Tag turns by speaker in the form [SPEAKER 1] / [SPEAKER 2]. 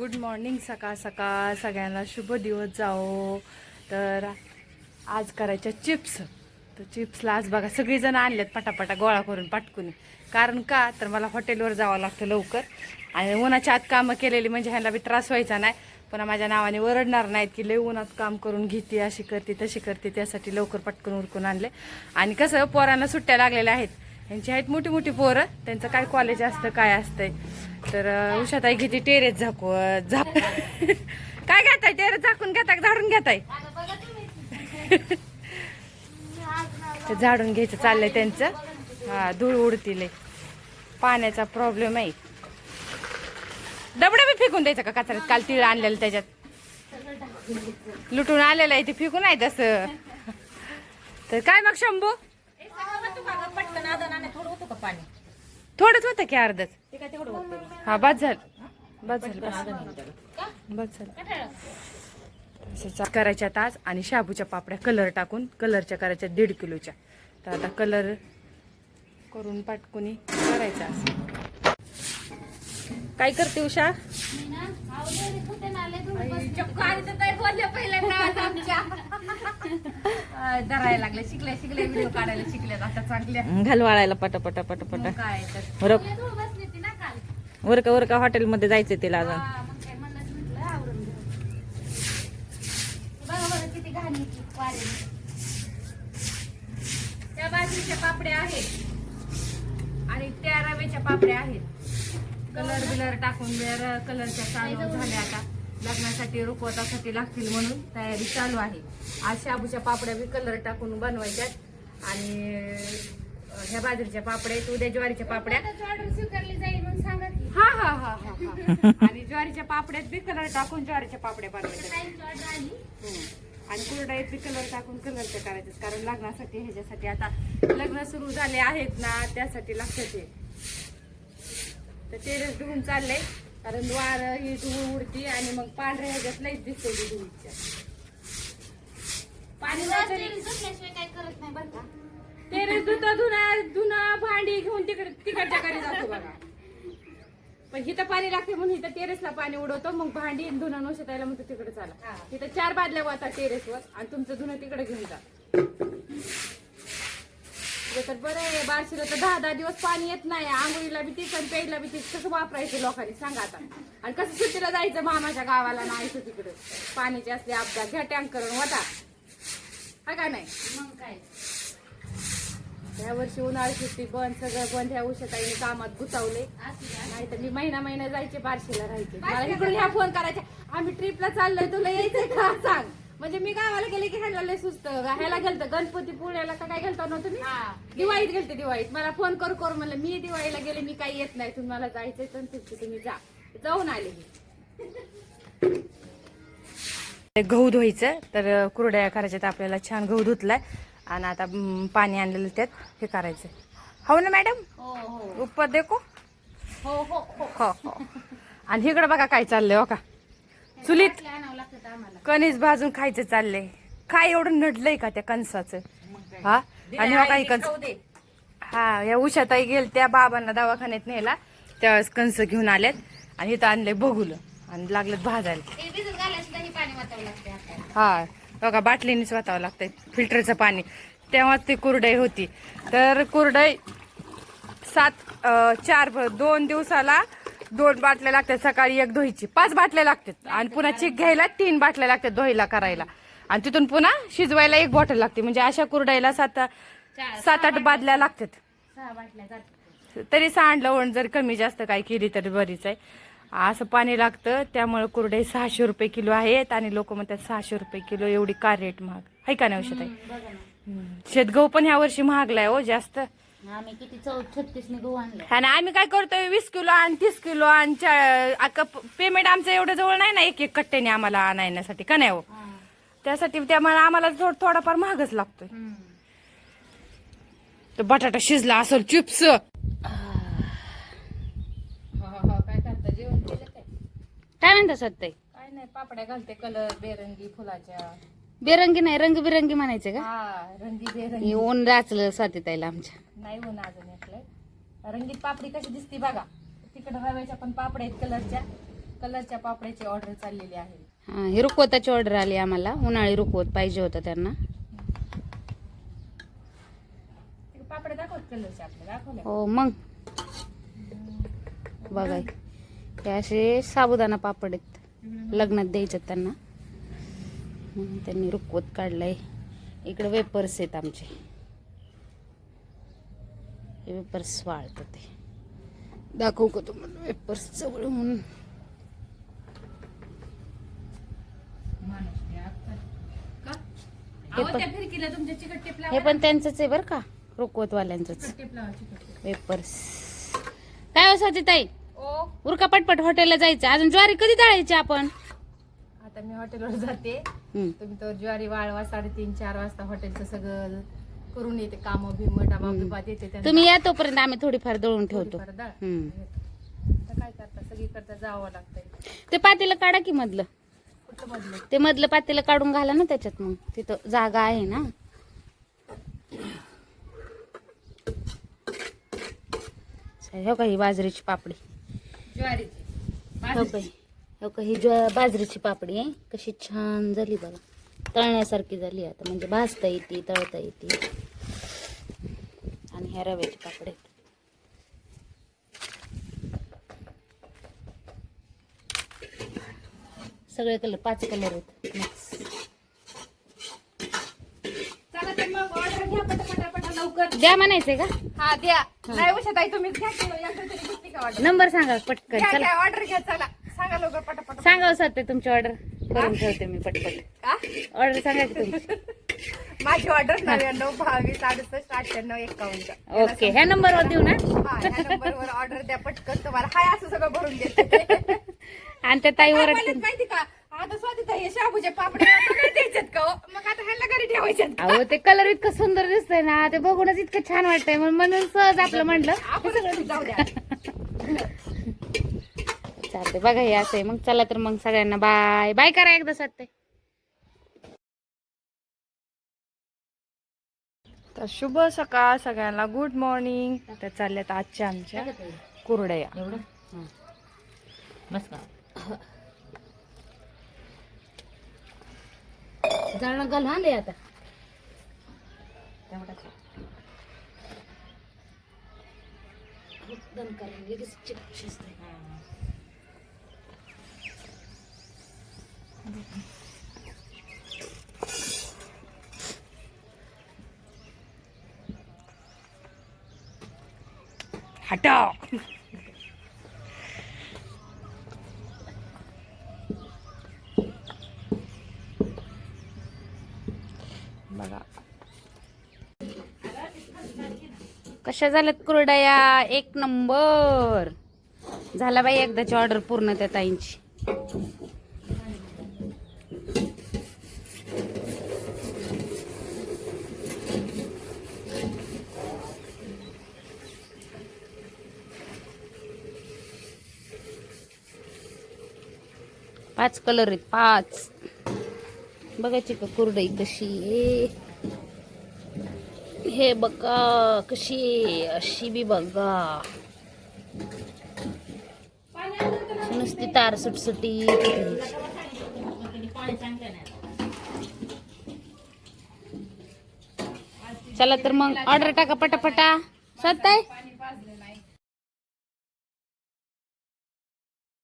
[SPEAKER 1] Good morning सकाळ सकाळ. सगळ्यांना शुभ दिवस जाओ तर आज करायच्या चिप्स. तर चिप्सला आज बघा सगळीजण आणल्यात पटापटा गोळा करून पाटकून. कारण का? तर मला हॉटेलवर जावं लागतं लवकर. आणि उन्हाच्या आत कामं केलेली म्हणजे ह्याला बी त्रास व्हायचा नाही. पण माझ्या नावाने ओरडणार नाहीत की लय उन्हात काम करून घेते अशी करते तशी करते. त्यासाठी लवकर पटकन उरकून आणले. आणि कसं पोरांना सुट्ट्या लागलेल्या आहेत. यांची आहेत मोठी मोठी पोरं. त्यांचं काय कॉलेज असतं काय असतंय. तर उषाताई किती टेरेस झाकू झाप काय घेताय? टेरेस झाकून घेताय झाडून घेताय? ते झाडून घ्यायचं चाललंय त्यांचं. हा धूळ उडतील. पाण्याचा प्रॉब्लेम आहे. डबडे बी फेकून द्यायचं का कचऱ्यात? काल तिळ आणलेलं त्याच्यात. लुटून आलेलं आहे ते फेकून आहे तसं. तर काय मग शंभू?
[SPEAKER 2] पटकन आदानाने थोडं होतं का पाणी?
[SPEAKER 1] थोडंच होतं की अर्धच. हा बस झालं. बस झालं बस झालं. करायच्या तास आणि शाबूच्या पापड्या कलर टाकून कलरच्या करायच्या दीड किलोच्या. तर आता कलर करून पाटकुनी करायचा असं काय करते उषा?
[SPEAKER 2] धरायला लागले शिकल्या शिकल्या व्हिडिओ काढायला शिकल्यात आता चांगल्या.
[SPEAKER 3] घाल वाळायला पटापटा पटापटा.
[SPEAKER 2] काय तर.
[SPEAKER 3] उरक उरका उरका हॉटेलमध्ये जायचं तिला अजून.
[SPEAKER 2] त्या बाजरीच्या पापड्या आहेत. आणि त्या रव्याच्या पापड्या आहेत. कलर बिलर टाकून वेर कलरच्या चालू झाल्या आता. लग्नासाठी रुकवतासाठी लागतील म्हणून तयारी चालू आहे. आज शाबूच्या पापड्या बी कलर टाकून बनवायच्यात. आणि ह्या बाजरीच्या पापड्या आहेत उद्या ज्वारीच्या पापड्या. हा हा हा हा हा. आणि ज्वारीच्या पापड्यात बी कलर टाकून ज्वारीच्या पापड्या बनवायच्या हम्म. आणि कुरडाईत बी कलर टाकून कलरच्या करायचे कारण लग्नासाठी ह्याच्यासाठी आता लग्न सुरू झाले आहेत ना त्यासाठी लागतं ते. तर तेच धुवून चाललंय. कारण वार ही धुवून उडती आणि मग पांढऱ्या ह्याच्यात लईच दिसते ती धुवीच्या पाणी तेरेस धुता धुना धुना भांडी घेऊन तिकडे तिकडच्या घरी जातो बघा. पण हिथं पाणी लागते म्हणून इथं टेरेसला पाणी उडवतो मग भांडी धुणं नवशत यायला म्हणतो तिकडे चाला. तिथं चार बादल्या वाहतात टेरेसवर आणि तुमचं धुणं तिकडे घेऊन जा. तर बरं आहे बारशीला तर दहा दहा दिवस पाणी येत नाही. आंघोळीला बी तीच आणि प्यायला बी तीच. कसं वापरायचं लोकांनी? सांगा आता. आणि कसं सुट्टीला जायचं मामाच्या गावाला नाही तिकडे? पाण्याचे असले अपघात घ्या टँकर होता. हा का नाही? मग काय? या वर्षी उन्हाळी सुट्टी बंद सगळं बंद. ह्या उषाताईने कामात गुतावले. नाही तर मी महिना महिना जायचे बारशीला राहायचे. मला इकडून ह्या फोन करायचे. आम्ही ट्रिपला चाललोय तुला यायचंय का? सांग. म्हणजे मी गावाला गेले की ह्याला लय सुस्त. ह्याला गेलतं गणपती पुण्याला का काय गेलतो ना तुम्ही दिवाळीत गेलते दिवाळीत. मला फोन करू करू म्हणलं मी दिवाळीला गेले मी काही येत नाही. तुम्हाला जायचंय तर तुमची तुम्ही जा. जाऊन आले मी.
[SPEAKER 1] गहू धुवायचं. तर कुरड्या करायच्या तर आपल्याला छान गहू धुतलाय. आणि आता पाणी आणलेलं त्यात. हे करायचं. हो ना मॅडम?
[SPEAKER 2] हो हो.
[SPEAKER 1] उपर देखो
[SPEAKER 2] हो हो हो.
[SPEAKER 1] हो हो. आणि इकडं बघा काय चाललंय हो का? चुलीत कणीस भाजून खायचं चाललंय. काय एवढं नडलंय का त्या कणसाचं? हा? आणि हो काही कणस? हा या उषाताई गेल त्या बाबांना दवाखान्यात नेला त्यावेळेस कणस घेऊन आलेत आणि इथं आणलंय बघुलं. आणि लागलं भाजायला. हा बघा बाटलीनेच वाचावं लागतंय फिल्टरचं पाणी. तेव्हाच ती कुरडई होती. तर कुरडई सात चार दोन दिवसाला दोन बाटल्या लागतात सकाळी एक धुईची पाच बाटल्या लागतात. आणि पुन्हा चिक घ्यायला तीन बाटल्या लागतात दहीला करायला. आणि तिथून पुन्हा शिजवायला एक बॉटल लागते. म्हणजे अशा कुरडाईला सात सात आठ बादल्या लागतात. तरी सांडलं जर कमी जास्त काय केली तरी बरीच आहे. असं पाणी लागतं. त्यामुळे कुरडई सहाशे रुपये किलो आहेत. आणि लोक म्हणतात सहाशे रुपये किलो एवढी का रेट महाग? आहे का नाही औषध आहे? शेतगहू पण ह्या वर्षी महागलाय हो जास्त.
[SPEAKER 2] आम्ही किती चौ छत्तीस ने गहू आणले.
[SPEAKER 1] आणि आम्ही काय करतोय? वीस किलो आणि तीस किलो आणि पेमेंट आमचं एवढं जवळ नाही ना एक एक कट्ट्याने आम्हाला आणण्यासाठी का नाही हो? त्यासाठी त्यामुळे आम्हाला थोड थोडाफार महागच लागतोय. तर बटाटा शिजला असेल चिप्स.
[SPEAKER 2] काय करता? जेवण केलं काय?
[SPEAKER 3] काय म्हणता सत्ताई?
[SPEAKER 2] काय नाही पापड्या घालते कलर बेरंगी फुलाच्या.
[SPEAKER 3] बेरंगी नाही रंगबिरंगी म्हणायचं का?
[SPEAKER 2] हा रंगी बेरंगी.
[SPEAKER 3] ऊन राचलं स्वातीताईला आमच्या.
[SPEAKER 2] नाही होऊन अजून यातलंय. रंगीत पापडी कशी दिसती बघा. तिकडे रव्याच्या पण पापड्या आहेत कलरच्या.
[SPEAKER 1] कलरच्या पापड्याची ऑर्डर चाललेली आहे.
[SPEAKER 2] हा ही रुकवताची ऑर्डर आली आम्हाला. उन्हाळी रुकवत पाहिजे होतं त्यांना.
[SPEAKER 1] ते पापड्या दाखवत कलरचे आपल्या दाखवल्या
[SPEAKER 2] हो मग. बघा. हे असे साबुदाणा पापड आहेत. लग्नात द्यायचे त्यांना. त्यांनी रुकवत काढलंय. इकडे वेपर्स आहेत आमचे. हे वेपर्स वाळतात ते. दाखवू का तुम्हाला? वेपर्स जवळ म्हणून. हे पण त्यांचंच आहे बरं का? रुकवतवाल्यांचंच वेपर्स. काय असं ताई
[SPEAKER 1] ओ.
[SPEAKER 2] उरका पटपट हॉटेलला जायचं. अजून ज्वारी कधी दळायची आपण?
[SPEAKER 1] आता मी हॉटेलवर जाते.
[SPEAKER 2] हम्म.
[SPEAKER 1] तुम्ही तर ज्वारी वाळवा साडेतीन चार वाजता हॉटेलचं सगळं करून येते काम बिम डबा बिबा देते त्यांना.
[SPEAKER 2] तुम्ही या तोपर्यंत आम्ही थोडीफार दळून ठेवतो.
[SPEAKER 1] थोडीफार डाळ.
[SPEAKER 2] हम्म.
[SPEAKER 1] आता काय करता? सगळीकडता जावं लागतंय.
[SPEAKER 2] ते पातेलं काढा की मधलं?
[SPEAKER 1] कुठं बदलत
[SPEAKER 2] ते मधलं पातेलं काढून घाला ना त्याच्यात मग. तिथं जागा आहे ना. हो का ही बाजरीची पापडी.
[SPEAKER 1] ज्वारीची.
[SPEAKER 2] हो का ही- ज्वा बाजरीची पापडी आहे कशी छान झाली बघा. तळण्यासारखी झाली आता म्हणजे भाजता येते तळता येते. आणि ह्या रव्याची पापडी आहेत. सगळे कलर पाच कलर आहेत. मिक्स द्या म्हणायचंय का?
[SPEAKER 1] हा द्या. नाही उशा ताई तुम्हीच घ्या की एकदा तरी घेतली का ऑर्डर
[SPEAKER 2] नंबर सांगा पटकन
[SPEAKER 1] घ्या
[SPEAKER 2] चला.
[SPEAKER 1] घ्या ऑर्डर घ्या चला. सांगा लवकर पटापट.
[SPEAKER 2] सांगा सर तुमची ऑर्डर करून ठेवते मी पटपट. ऑर्डर सांगा की तुमची.
[SPEAKER 1] माझी ऑर्डर नव्याण्णव बावीस अडुसष्ट अठ्ठ्याण्णव एकावन्न.
[SPEAKER 2] ओके ह्या नंबरवर देऊ ना?
[SPEAKER 1] हा ऑर्डर द्या पटकन. तुम्हाला हाय असं सगळं भरून देते
[SPEAKER 2] आणि त्या ताई
[SPEAKER 1] काय
[SPEAKER 2] ओरडतील.
[SPEAKER 1] बोलत माहिती का? आता स्वाती ताई हे शाबूचे पापडे सगळे द्यायचेत का हो? मग आता ह्याला घरी ठेवायच्यात का?
[SPEAKER 2] अहो ते कलर इतकं सुंदर दिसतंय ना ते बघूनच इतकं छान वाटतंय. म्हणून सहज आपलं म्हणलं.
[SPEAKER 1] आपण जाऊ द्या.
[SPEAKER 2] चालते बघा हे असं आहे. मग चला तर मग सगळ्यांना बाय. बाय करा एकदा सत्य.
[SPEAKER 3] तर शुभ सकाळ सगळ्यांना. गुड मॉर्निंग तर चालल्यात आजच्या आमच्या कुरडया.
[SPEAKER 2] जाणं घाल हा लय आता. लगेच.
[SPEAKER 3] हटाओ बघा.
[SPEAKER 2] कशा झाल्यात कुरडया? एक नंबर. झाला बाई एकदाची ऑर्डर पूर्ण त्या ताईंची. पाच कलर आहेत पाच. बघायची का कुरडई कशी आहे? हे बघा कशी आहे, अशी बी बघा. नुसती तार सुटसुटी. चला तर मग ऑर्डर टाका पटापटा. स्वतः